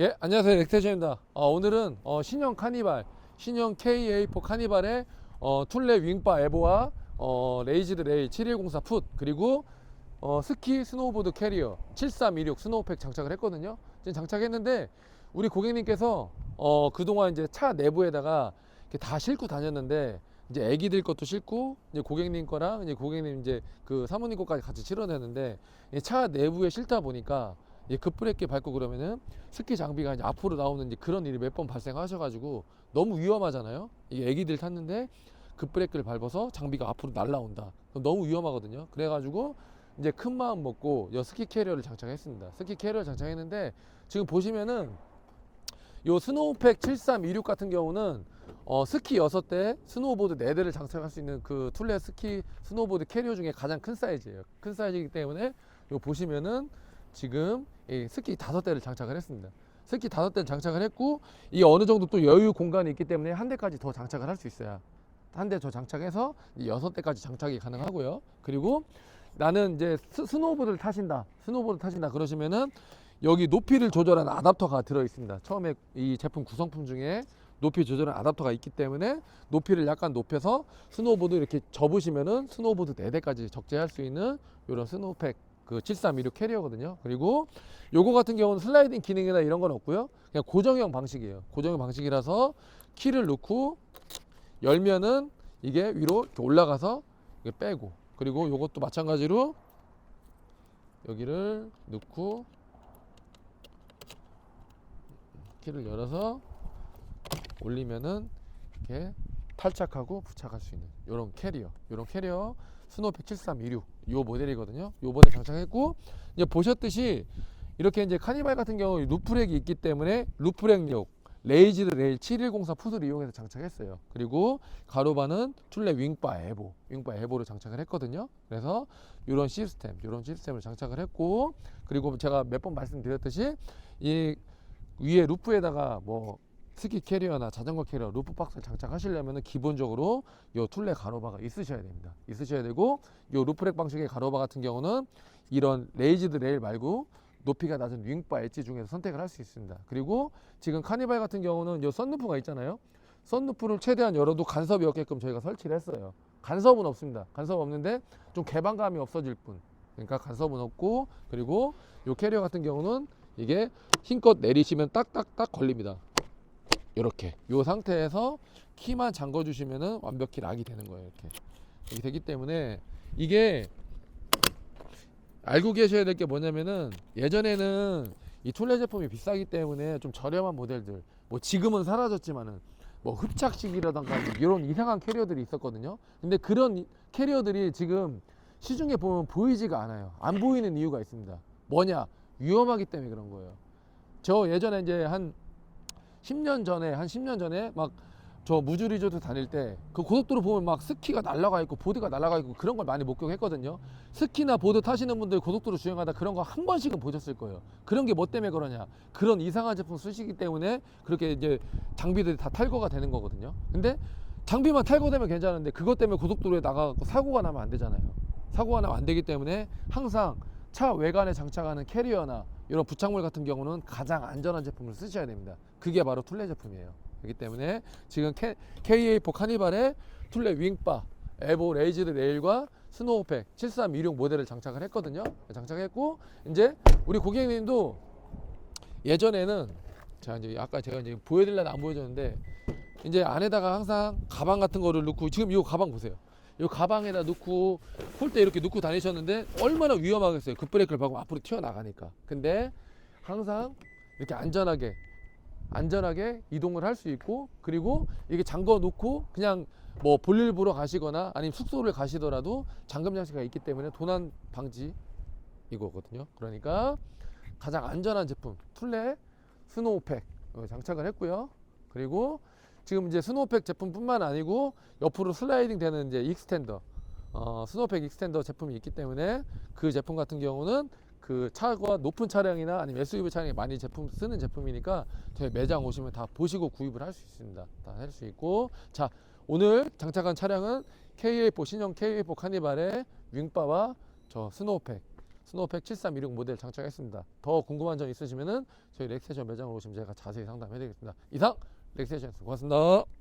예, 안녕하세요. 렉테션입니다. 어, 오늘은 어, 신형 카니발, 신형 KA4 카니발의 어, 툴레 윙바 에보와 어, 레이지드 레일 7104 풋, 그리고 어, 스키 스노우보드 캐리어 7326 스노우팩 장착을 했거든요. 지금 장착했는데 우리 고객님께서 어, 그동안 이제 차 내부에다가 다 싣고 다녔는데 이제 애기들 것도 싣고 이제 고객님 거랑 이제 고객님 이제 그 사모님 것까지 같이 실어냈는데 이차 내부에 싣다 보니까 이제 급브레이크 밟고 그러면은 스키 장비가 이제 앞으로 나오는 이제 그런 일이 몇 번 발생하셔가지고 너무 위험하잖아요. 이게 애기들 탔는데 급브레이크를 밟아서 장비가 앞으로 날라온다. 너무 위험하거든요. 그래가지고 이제 큰 마음 먹고 여 스키 캐리어를 장착했습니다. 스키 캐리어를 장착했는데 지금 보시면은 요 스노우팩 7326 같은 경우는 어, 스키 6대, 스노우보드 4대를 장착할 수 있는 그 툴레 스키 스노우보드 캐리어 중에 가장 큰 사이즈예요. 큰 사이즈이기 때문에 요 보시면은 지금 이 스키 5대를 장착을 했습니다. 스키 5대를 장착을 했고 이 어느 정도 또 여유 공간이 있기 때문에 한 대까지 더 장착을 할 수 있어요. 한 대 더 장착해서 이 여섯 대까지 장착이 가능하고요. 그리고 나는 이제 스, 스노우보드를 타신다. 스노우보드 타신다 그러시면은 여기 높이를 조절하는 아답터가 들어 있습니다. 처음에 이 제품 구성품 중에 높이 조절하는 아답터가 있기 때문에 높이를 약간 높여서 스노우보드 이렇게 접으시면은 스노우보드 4대까지 적재할 수 있는 이런 스노우팩 그 7326 캐리어거든요. 그리고 요거 같은 경우는 슬라이딩 기능이나 이런 건 없고요. 그냥 고정형 방식이에요. 고정형 방식이라서 키를 넣고 열면은 이게 위로 이렇게 올라가서 이게 빼고 그리고 요것도 마찬가지로 여기를 넣고 키를 열어서 올리면은 이렇게 탈착하고 부착할 수 있는 이런 캐리어, 이런 캐리어 스노우팩 7326요 모델이거든요. 요 모델 장착했고 이제 보셨듯이 이렇게 이제 카니발 같은 경우 루프렉이 있기 때문에 루프렉용 레이지드 레일 7104 풋을 이용해서 장착했어요. 그리고 가로바는 툴레 윙바 에보, 윙바 에보를 장착을 했거든요. 그래서 이런 시스템, 이런 시스템을 장착을 했고 그리고 제가 몇 번 말씀드렸듯이 이 위에 루프에다가 뭐 스키 캐리어나 자전거 캐리어 루프 박스를 장착하시려면 기본적으로 요 툴레 가로바가 있으셔야 됩니다. 있으셔야 되고 요 루프렉 방식의 가로바 같은 경우는 이런 레이지드 레일 말고 높이가 낮은 윙바 엣지 중에서 선택을 할 수 있습니다. 그리고 지금 카니발 같은 경우는 요 썬루프가 있잖아요. 썬루프를 최대한 열어도 간섭이 없게끔 저희가 설치를 했어요. 간섭은 없습니다. 간섭 없는데 좀 개방감이 없어질 뿐. 그러니까 간섭은 없고 그리고 요 캐리어 같은 경우는 이게 힘껏 내리시면 딱딱딱 걸립니다. 이렇게 요 상태에서 키만 잠궈 주시면은 완벽히 락이 되는 거예요. 이렇게 이렇게 되기 때문에 이게 알고 계셔야 될 게 뭐냐면은 예전에는 이 툴레 제품이 비싸기 때문에 좀 저렴한 모델들 뭐 지금은 사라졌지만은 뭐 흡착식이라던가 뭐 이런 이상한 캐리어들이 있었거든요. 근데 그런 이- 캐리어들이 지금 시중에 보면 보이지가 않아요. 안 보이는 이유가 있습니다. 뭐냐? 위험하기 때문에 그런 거예요. 저 예전에 이제 한 10년 전에 한 10년 전에 막 저 무주 리조트 다닐 때 그 고속도로 보면 막 스키가 날아가 있고 보드가 날아가 있고 그런 걸 많이 목격했거든요. 스키나 보드 타시는 분들 고속도로 주행하다 그런 거 한 번씩은 보셨을 거예요. 그런 게 뭐 때문에 그러냐? 그런 이상한 제품 쓰시기 때문에 그렇게 이제 장비들이 다 탈거가 되는 거거든요. 근데 장비만 탈거되면 괜찮은데 그것 때문에 고속도로에 나가고 사고가 나면 안 되잖아요. 사고가 나면 안 되기 때문에 항상 차 외관에 장착하는 캐리어나 이런 부착물 같은 경우는 가장 안전한 제품을 쓰셔야 됩니다. 그게 바로 툴레 제품이에요. 그렇기 때문에 지금 K, KA4 카니발의 툴레 윙바, 에보 레이지드 레일과 스노우팩 7326 모델을 장착을 했거든요. 장착했고 이제 우리 고객님도 예전에는 자 이제 아까 제가 이제 보여드리려다 안 보여줬는데 이제 안에다가 항상 가방 같은 거를 넣고 지금 이 가방 보세요. 이 가방에다 넣고 폴대 이렇게 넣고 다니셨는데 얼마나 위험하겠어요. 급브레이크를 밟으면 앞으로 튀어나가니까. 근데 항상 이렇게 안전하게 안전하게 이동을 할 수 있고 그리고 이게 잠궈 놓고 그냥 뭐 볼일 보러 가시거나 아니면 숙소를 가시더라도 잠금 장치가 있기 때문에 도난 방지 이거거든요. 그러니까 가장 안전한 제품 툴레 스노우팩 어, 장착을 했고요. 그리고 지금 이제 스노우팩 제품뿐만 아니고 옆으로 슬라이딩 되는 이제 익스텐더 어, 스노우팩 익스텐더 제품이 있기 때문에 그 제품 같은 경우는 그 차가 높은 차량이나 아니면 SUV 차량에 많이 제품 쓰는 제품이니까 저희 매장 오시면 다 보시고 구입을 할 수 있습니다. 다 할 수 있고 자 오늘 장착한 차량은 KA4 신형 KA4 카니발의 윙바와 저 스노우팩 스노우팩 7326 모델 장착했습니다. 더 궁금한 점 있으시면은 저희 렉세션 매장으로 오시면 제가 자세히 상담해 드리겠습니다. 이상 렉세션이었습니다. 고맙습니다.